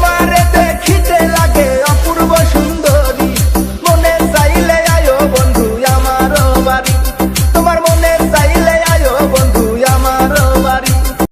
my